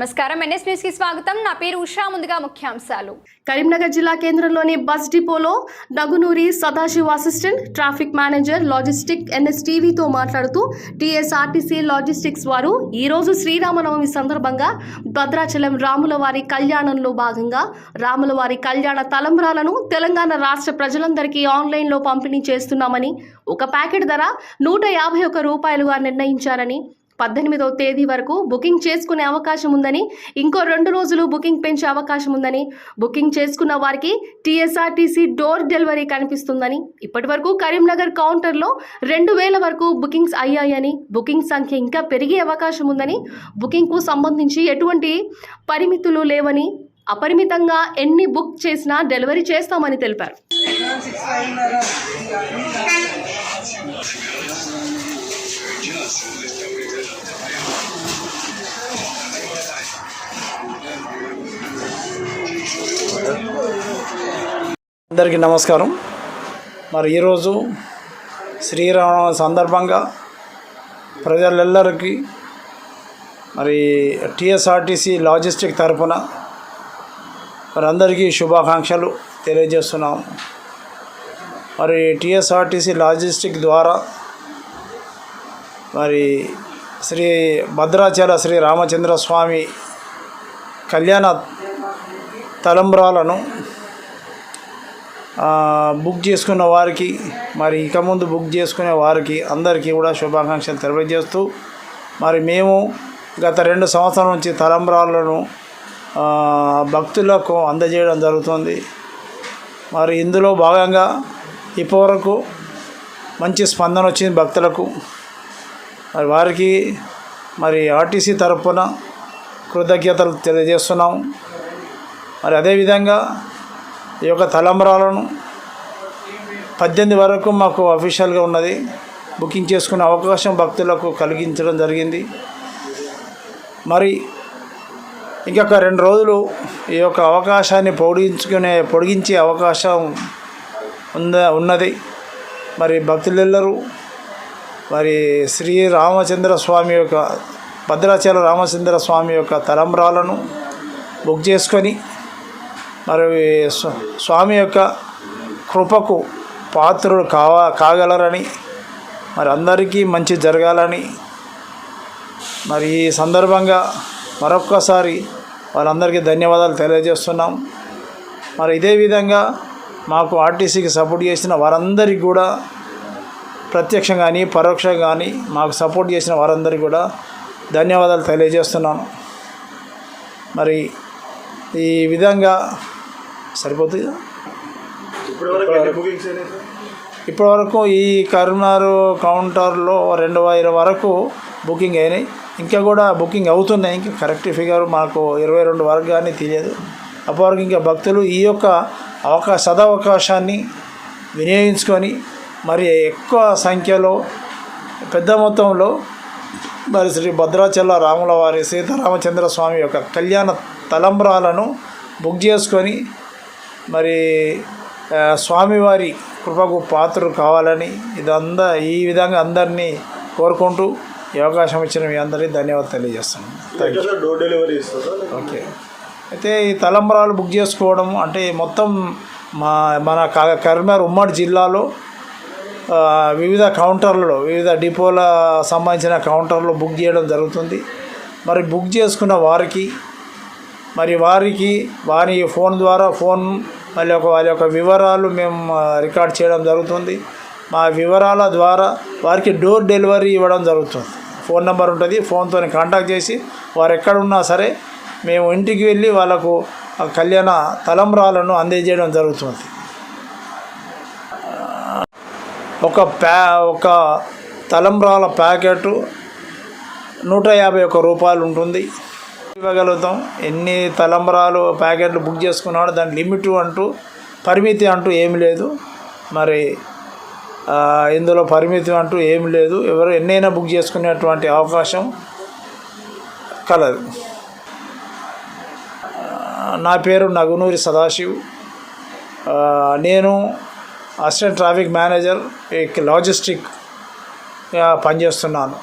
నమస్కారం. ఎన్ఎస్ న్యూస్కి స్వాగతం. నా పేరు ఉషా. ముందుగా ముఖ్యాంశాలు. కరీంనగర్ జిల్లా కేంద్రంలోని బస్ డిపోలో Nagunuri Sadashiv assistant traffic manager logistic ఎన్ఎస్టీవీతో మాట్లాడుతూ టీఎస్ఆర్టీసీ లాజిస్టిక్స్ వారు ఈరోజు శ్రీరామనవమి సందర్భంగా భద్రాచలం రాములవారి కళ్యాణంలో భాగంగా రాములవారి కళ్యాణ తలంబ్రాలను తెలంగాణ రాష్ట్ర ప్రజలందరికీ ఆన్లైన్లో పంపిణీ చేస్తున్నామని ఒక ప్యాకెట్ ధర నూట యాభై ఒక్క రూపాయలుగా నిర్ణయించారని పద్దెనిమిదవ తేదీ వరకు బుకింగ్ చేసుకునే అవకాశం ఉందని ఇంకో రెండు రోజులు బుకింగ్ పెంచే అవకాశం ఉందని బుకింగ్ చేసుకున్న వారికి టీఎస్ఆర్టీసీ డోర్ డెలివరీ కనిపిస్తుందని ఇప్పటి వరకు కరీంనగర్ కౌంటర్లో రెండు వేల వరకు బుకింగ్స్ అయ్యాయని బుకింగ్ సంఖ్య ఇంకా పెరిగే అవకాశం ఉందని బుకింగ్కు సంబంధించి ఎటువంటి పరిమితులు లేవని అపరిమితంగా ఎన్ని బుక్ చేసినా డెలివరీ చేస్తామని తెలిపారు. అందరికీ నమస్కారం. మరి ఈరోజు శ్రీరామ సందర్భంగా ప్రజలందరికీ మరి టీఎస్ఆర్టీసీ లాజిస్టిక్ తరఫున మరి అందరికీ శుభాకాంక్షలు తెలియజేస్తున్నాం మరి టీఎస్ఆర్టీసీ లాజిస్టిక్ ద్వారా మరి శ్రీ భద్రాచల శ్రీ రామచంద్ర స్వామి కళ్యాణ తలంబ్రాలను బుక్ చేసుకున్న వారికి మరి ఇక ముందు బుక్ చేసుకునే వారికి అందరికీ కూడా శుభాకాంక్షలు తెలియజేస్తూ మరి మేము గత రెండు సంవత్సరాల నుంచి తలంబ్రాలను భక్తులకు అందజేయడం జరుగుతుంది. మరి ఇందులో భాగంగా ఇప్పటివరకు మంచి స్పందన వచ్చింది భక్తులకు. మరి వారికి మరి ఆర్టీసీ తరఫున కృతజ్ఞతలు తెలియజేస్తున్నాం. మరి అదేవిధంగా ఈ యొక్క తలంబరాలను పద్దెనిమిది వరకు మాకు అఫీషియల్గా ఉన్నది. బుకింగ్ చేసుకునే అవకాశం భక్తులకు కలిగించడం జరిగింది. మరి ఇంకొక రెండు రోజులు ఈ యొక్క అవకాశాన్ని పొడిగించుకునే పొడిగించే అవకాశం ఉంద ఉన్నది. మరి భక్తులెల్లరూ మరి శ్రీ రామచంద్ర స్వామి యొక్క భద్రాచల రామచంద్ర స్వామి యొక్క తలంబ్రాలను బుక్ చేసుకొని మరి స్వామి యొక్క కృపకు పాత్రుడు కావా కాగలరని మరి అందరికీ మంచి జరగాలని మరి ఈ సందర్భంగా మరొక్కసారి వాళ్ళందరికీ ధన్యవాదాలు తెలియజేస్తున్నాం. మరి ఇదే విధంగా మాకు ఆర్టీసీకి సపోర్ట్ చేసిన వారందరికీ కూడా ప్రత్యక్షంగా కానీ పరోక్షంగా కానీ మాకు సపోర్ట్ చేసిన వారందరికీ కూడా ధన్యవాదాలు తెలియజేస్తున్నాను. మరి ఈ విధంగా సరిపోతుంది? ఇప్పటివరకు ఈ కరీంనగర్ కౌంటర్లో రెండు వేల వరకు బుకింగ్ అయినాయి. ఇంకా కూడా బుకింగ్ అవుతున్నాయి. ఇంకా కరెక్ట్ ఫిగర్ మాకు ఇరవై రెండు వరకు కానీ తెలియదు. అప్పటివరకు ఇంకా భక్తులు ఈ యొక్క అవకాశ సదవకాశాన్ని వినియోగించుకొని మరి ఎక్కువ సంఖ్యలో పెద్ద మొత్తంలో మరి శ్రీ భద్రాచల రాముల వారి సీతారామచంద్ర స్వామి యొక్క కళ్యాణ తలంబ్రాలను బుక్ చేసుకొని మరి స్వామివారి కృపకు పాత్రలు కావాలని ఇదంతా ఈ విధంగా అందరినీ కోరుకుంటూ ఈ అవకాశం ఇచ్చిన మీ అందరికీ ధన్యవాదాలు తెలియజేస్తున్నాను. Thank you door delivery okay అయితే ఈ తలంబరాలు బుక్ చేసుకోవడం అంటే మొత్తం మా మన కరీంనగర్ ఉమ్మడి జిల్లాలో వివిధ కౌంటర్లలో వివిధ డిపోల సంబంధించిన కౌంటర్లో బుక్ చేయడం జరుగుతుంది. మరి బుక్ చేసుకున్న వారికి మరి వారికి వారి ఫోన్ ద్వారా ఫోన్ వాళ్ళ యొక్క వారి యొక్క వివరాలు మేము రికార్డ్ చేయడం జరుగుతుంది. మా వివరాల ద్వారా వారికి డోర్ డెలివరీ ఇవ్వడం జరుగుతుంది. ఫోన్ నెంబర్ ఉంటుంది ఫోన్తో కాంటాక్ట్ చేసి వారు ఎక్కడ ఉన్నా సరే మేము ఇంటికి వెళ్ళి వాళ్ళకు కళ్యాణ తలంబ్రాలను అందజేయడం జరుగుతుంది. ఒక ప్యా ఒక తలంబ్రాల ప్యాకెట్ నూట యాభై ఒక్క రూపాయలు ఉంటుంది. ఇవ్వగలుగుతాం. ఎన్ని తలంబరాలు ప్యాకెట్లు బుక్ చేసుకున్నాడో దాని లిమిట్ అంటూ పరిమితి అంటూ ఏమి లేదు. మరి ఇందులో పరిమితి అంటూ ఏమి లేదు. ఎవరు ఎన్నైనా బుక్ చేసుకునేటువంటి అవకాశం కలదు. నా పేరు నగునూరి సదాశివ్. నేను అసిస్టెంట్ ట్రాఫిక్ మేనేజర్ లాజిస్టిక్ పనిచేస్తున్నాను.